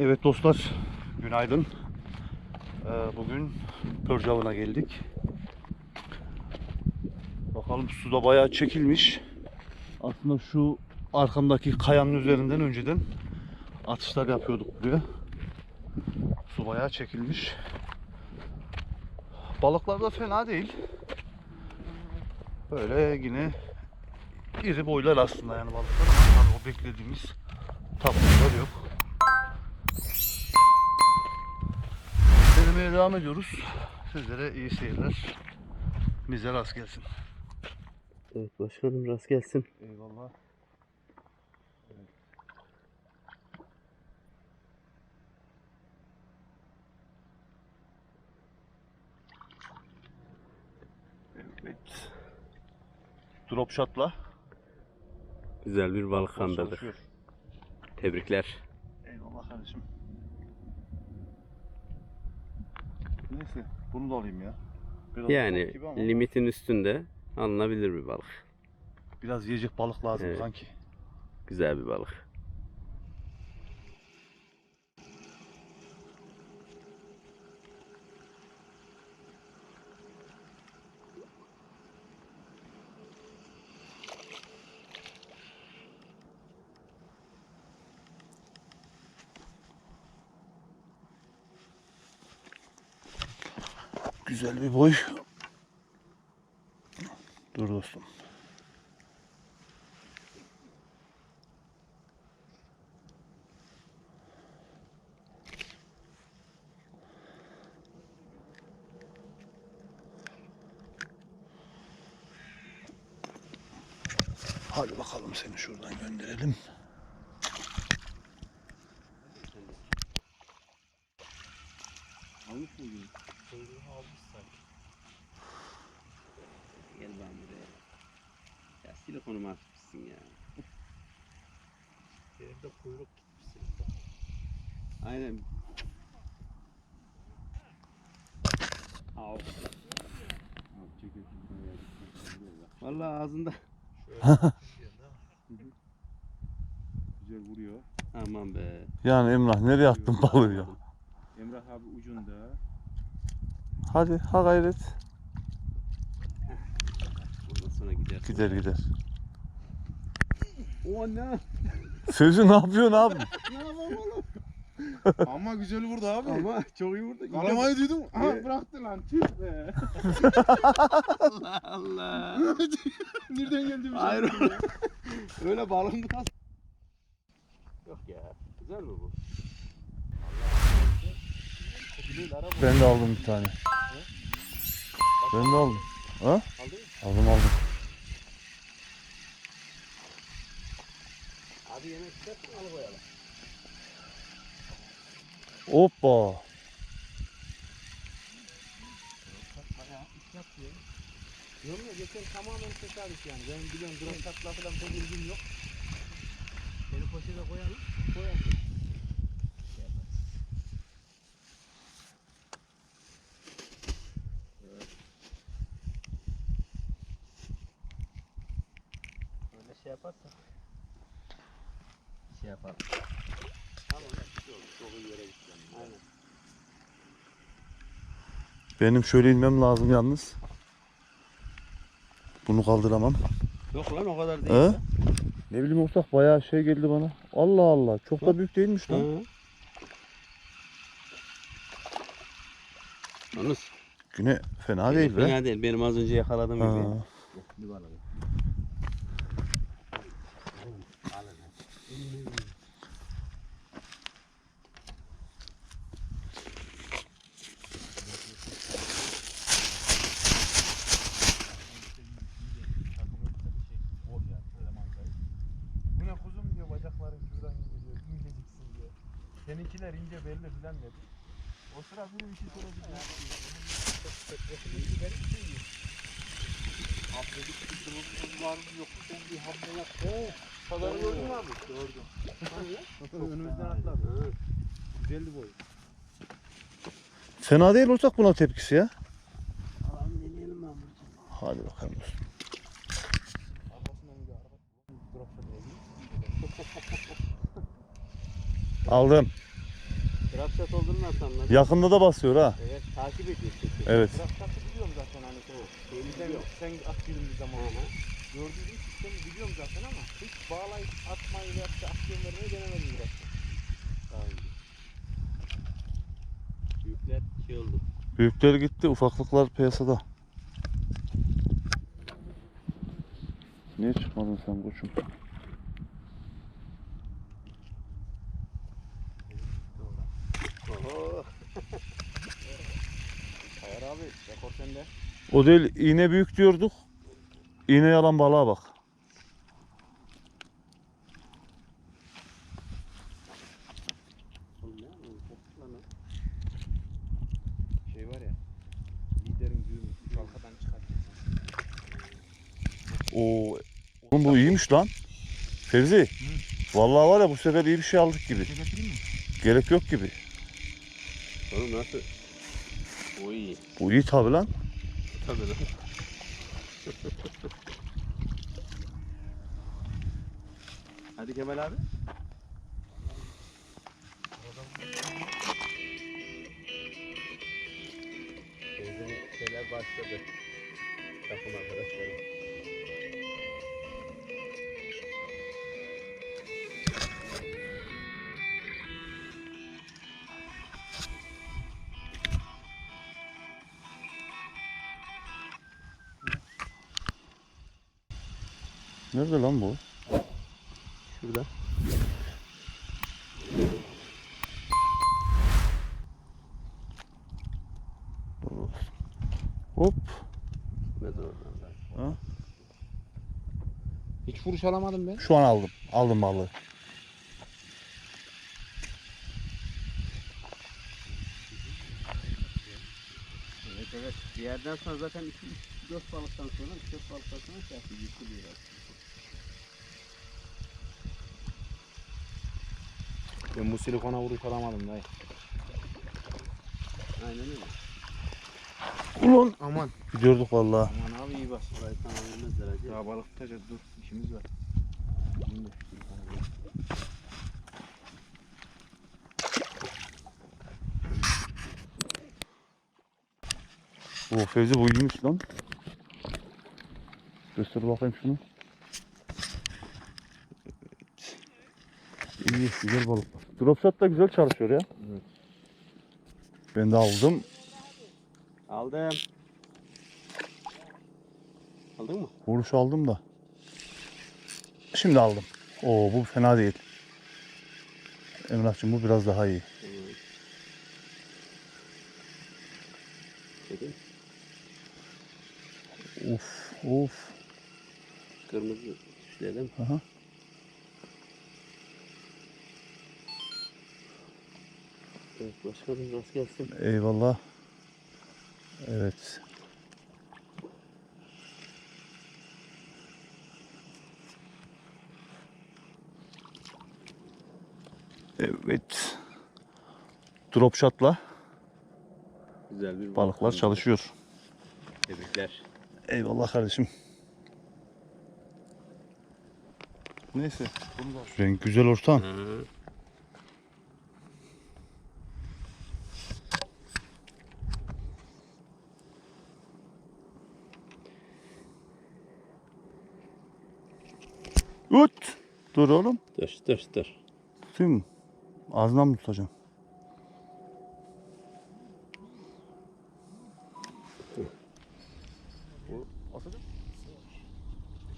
Evet dostlar, günaydın. Ee, bugün Pörcavı'na geldik. Bakalım suda bayağı çekilmiş. Aslında şu arkamdaki kayanın üzerinden önceden atışlar yapıyorduk buraya. Su bayağı çekilmiş. Balıklar da fena değil. Böyle yine iri boylar aslında yani balıklar. tabii o beklediğimiz tatlılar yok. Denemeye devam ediyoruz. Sizlere iyi seyirler. Bize rast gelsin. Evet başkanım rast gelsin. Eyvallah. Evet. Drop shot'la Güzel bir balık çalışıyor. Tebrikler. Eyvallah kardeşim. Neyse bunu da alayım ya. Biraz Yani gibi ama limitin üstünde alınabilir bir balık. biraz yiyecek balık lazım Evet. sanki. Güzel bir balık. Güzel bir boy. Dur dostum. Hadi bakalım seni şuradan gönderelim. Almış mıydın? Gel ben buraya. Ya silikonuma atmışsın ya. Yerde kuyruk gitmişsin. Aynen. Al. Vallahi ağzında. Güzel vuruyor. Aman be. Yani Emrah nereye attın balığı ya? Abi ucunda. Hadi ha gayret. Ondan sonra gider. Gider gider. O ne? Sözü ne yapıyorsun abi? Ne yapalım oğlum? Ama güzel vurdu abi. Ama çok iyi vurdu. Kalamayı duydum. Evet. bıraktı lan. Tüh be. Allah Allah. Nereden geldi bir şey? Hayır. Öyle tas? Yok ya. Güzel mi bu? Ben de aldım bir tane. Ben de aldım. Ha? Aldım aldım. Abi yemek istersen alıkoyalım. Hoppa. Yok ya geçen tamamen tesadüf yani. Ben biliyorum drone takla falan çok ilgim yok. Beni poşete koyalım. Koyalım. Böyle şey yaparsak. Şey yapalım. Tamam ya. Bir şey oldu. Çok yere gideceğim. Aynen. Benim şöyle inmem lazım yalnız. Bunu kaldıramam. Yok lan o kadar değil. He? Ne bileyim ortak bayağı şey geldi bana. Allah Allah. Çok da büyük değilmiş lan. Hı. Yalnız Güne fena değil be. fena değil. Benim az önce yakaladığım gibi. Ha. Bir balık. Bu ne kuzum diyor bacakların şuradan gidiyor. İnceciksin diyor. Seninkiler ince belli filan dedi. O sıra bir şey soracak. Abdedik bir sıvımız var mı yok mu sen bir hamle yap. Oo, kadarı gördün mü abi? Gördüm. Önümüzden atladı. Güzeldi boyu. Fena değil ortak buna tepkisi ya. Alalım deneyelim ben. Hadi bakalım. dostum. Aldım. Grafşat olduğunu nasıl anladın? Yakında da basıyor ha. Evet takip ediyorsun. Evet. Grafşatı biliyorum zaten hani. Sen, sen at bir zaman. Gördüğüm sistemi biliyorum zaten ama hiç bağlayıp atmayı veya işte aksiyon vermeyi denemedim. Daha önce. Büyükler şey oldu. Büyükler gitti, ufaklıklar piyasada. Niye çıkmadın sen koçum? Hayır abi rekor sende. O değil, iğne büyük diyorduk. İğne yalan balığa bak. Şey var ya. Liderin düğümü. Arkadan çıkartıyor. Oo. Oğlum bu iyiymiş lan. Fevzi. Vallahi var ya bu sefer iyi bir şey aldık gibi. Mi? Gerek yok gibi. Oğlum nasıl? O iyi. Bu iyi tabi lan. Tabii lan. Hadi Kemal abi. Teyzenin şeyler başladı. Takım arkadaşlarım. Nerede lan bu? Şurada. Hop. Da. Hiç vuruş alamadım ben. Şu an aldım. Aldım balığı. Evet evet. Bir yerden sonra zaten 2 4 balıktan sonra 3 4 balıktan sonra şey yapıyor, yıkılıyor. Ben bu silikona vuruş alamadım dayı. Aynen öyle. Ulan. Aman. Gidiyorduk vallahi. Aman abi iyi bas. Burayı tamamlamazlar acaba. Ya balık tutacağız dur. işimiz var. Bizim de şu silikona vuruş. O Fevzi bu iyiymiş lan. Göster bakayım şunu. İyi, güzel balık. Dropshot da güzel çalışıyor ya. Evet. Ben de aldım. Aldım. Aldın mı? Vuruş aldım da. Şimdi aldım. Oo bu fena değil. Emrah'cığım bu biraz daha iyi. Evet. Çekil. Of of. Kırmızı dedim. Aha. Evet başkanım rast gelsin. Eyvallah. Evet. Evet. Drop shot'la Güzel bir balıklar balık. çalışıyor. Tebrikler. Eyvallah kardeşim. Neyse. Renk güzel ortam. Hı. Ut. Dur oğlum. Dur dur dur. Tutayım mı? Ağzından mı tutacağım?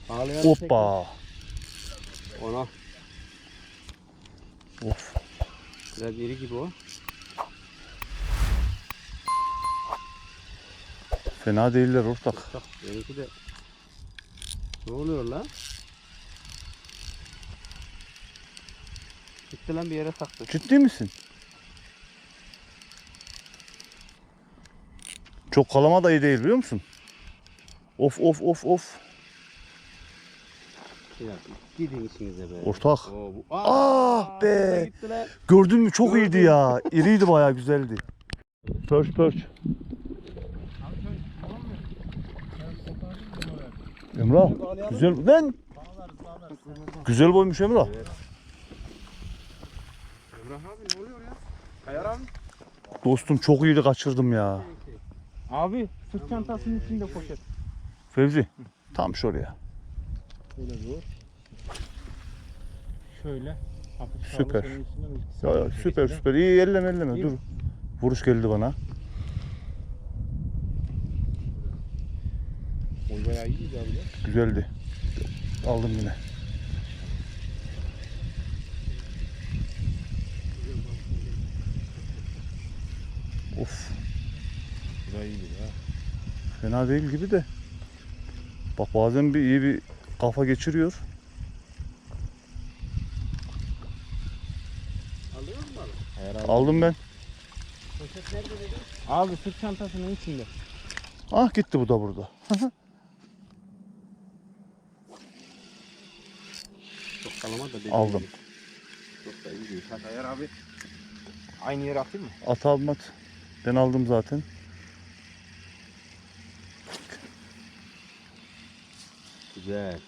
Ağlayan Hoppa. Ona Of. biraz iri gibi o. Fena değiller ortak. Bak benimki de ne oluyor lan? Gitti lan bir yere taktı. Ciddi misin? Çok kalama da iyi değil biliyor musun? Of of of of. Ya, Gidin işinize be. Ortak. Oo, bu... Ah be. burada Gitti lan. Gördün mü? Çok Gördüm. iyiydi ya. İriydi bayağı güzeldi. Pörç pörç. Emrah. Güzel. Lan. Güzel boymuş Emrah. Emrah abi ne oluyor ya? Hayır abi. Dostum çok iyiydi kaçırdım ya. Abi sırt çantasının içinde poşet. Fevzi tam şuraya. Şöyle dur. Şöyle. Hafif sağlı Süper. senin Ya, ya, süper süper. İyi elleme elleme İyi dur. Vuruş geldi bana. Boy bayağı iyiydi abi ya. Güzeldi. Aldım yine. Of Bu da iyiydi ya. fena değil gibi de. Bak bazen bir iyi bir kafa geçiriyor. Alıyor musun balık? Abi. Aldım ben. Poşet nerede dedi? Abi sırt çantasının içinde. Ah gitti bu da burada. Çok kalama da dedi. Aldım. Çok da iyi değil. Hadi Hayır abi. Aynı yere atayım mı? At aldım at. Ben aldım zaten. Güzel.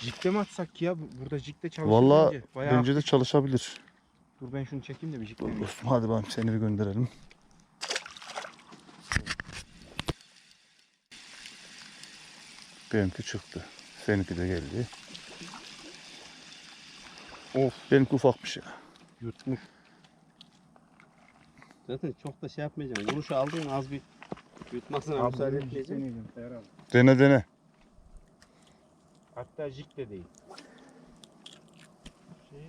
Jikte mi atsak ya? Burada jikte çalışır Valla bence. Bayağı bence de çalışabilir. Dur ben şunu çekeyim de bir jikte. Dur dostum hadi bakalım seni bir gönderelim. Benimki çıktı. Seninki de geldi. Of. Benimki ufakmış ya. Yutmuş. Zaten çok da şey yapmayacağım. Vuruşu aldın az bir yutmasına Abi müsaade jikte etmeyeceğim. Dene dene. Hatta jikte değil. Şey,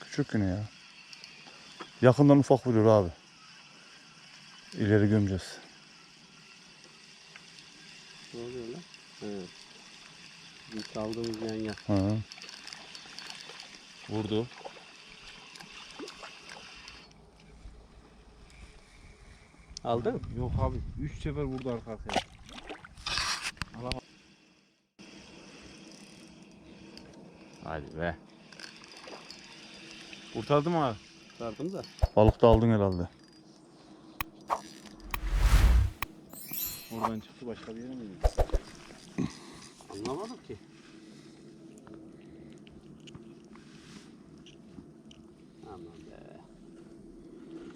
Küçük yine ya. Yakından ufak vuruyor abi. İleri gömeceğiz. Ne oluyor lan? Evet. Bizim çaldığımız yan yan. Ha. Vurdu. Aldın mı? Yok abi. Üç sefer vurdu arka arkaya. Hadi be. Kurtardı mı abi? Sardım da. Balık da aldın herhalde. Oradan çıktı başka bir yere mi gitti? Anlamadım ki. Aman be.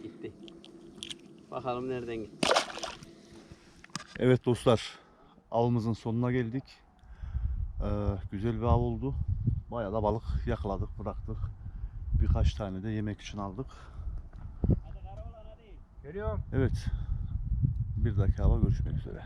Gitti. Bakalım nereden gitti. Evet dostlar. Avımızın sonuna geldik. Ee, güzel bir av oldu. Bayağı da balık yakaladık, bıraktık. Birkaç tane de yemek için aldık. Geliyorum. Evet. Bir dakika hava görüşmek üzere.